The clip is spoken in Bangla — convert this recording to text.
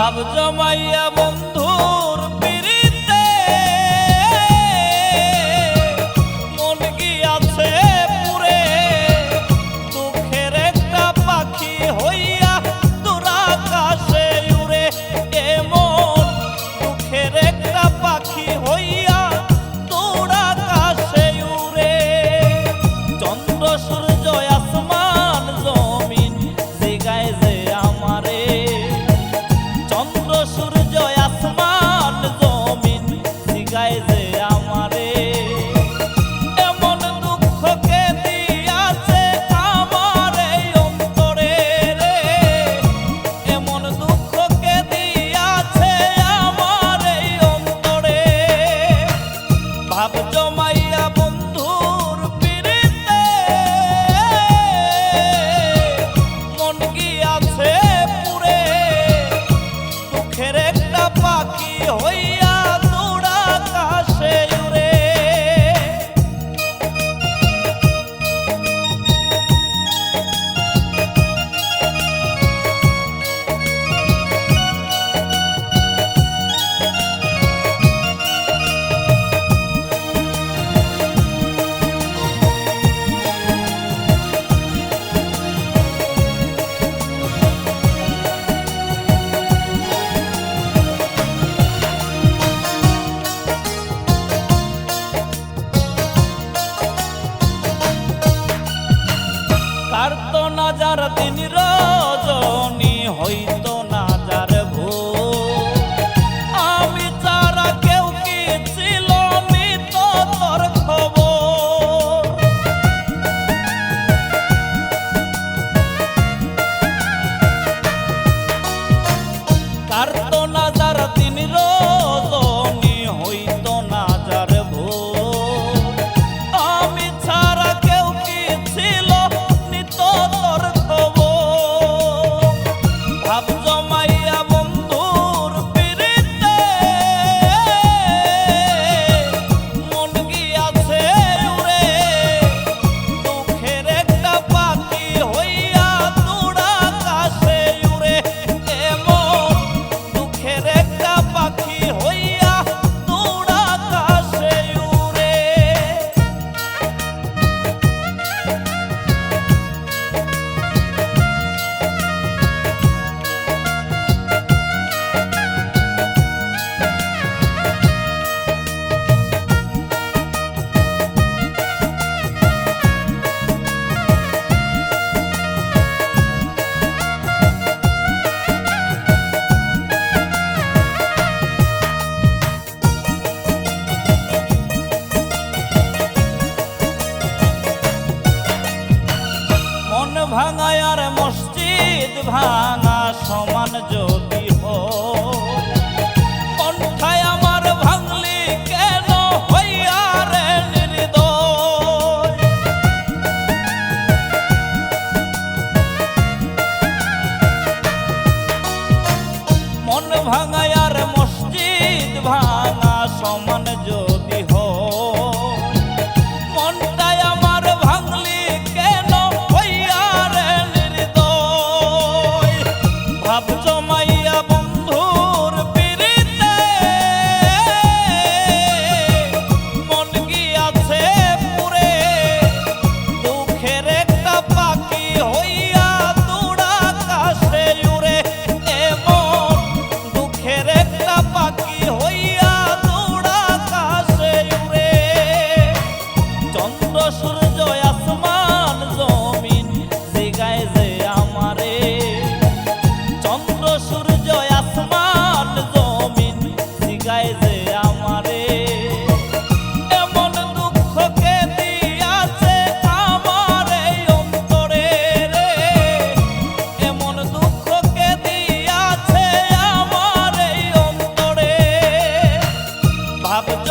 ভাব জমাইয়া বন্ধু ছাড়ত না যার দিন রজনী, হইত না যার ভো আমি চারা কেউ কি ছিল মৃত তোর খবর? কারত না ভাঙায় আর মসজিদ ভাঙা সমান যদি কণ্ঠায় আমার ভাঙলি কেন হইয়া রে মন ভাঙায় আর মসজিদ ভাঙা সমান যদি পাখি सब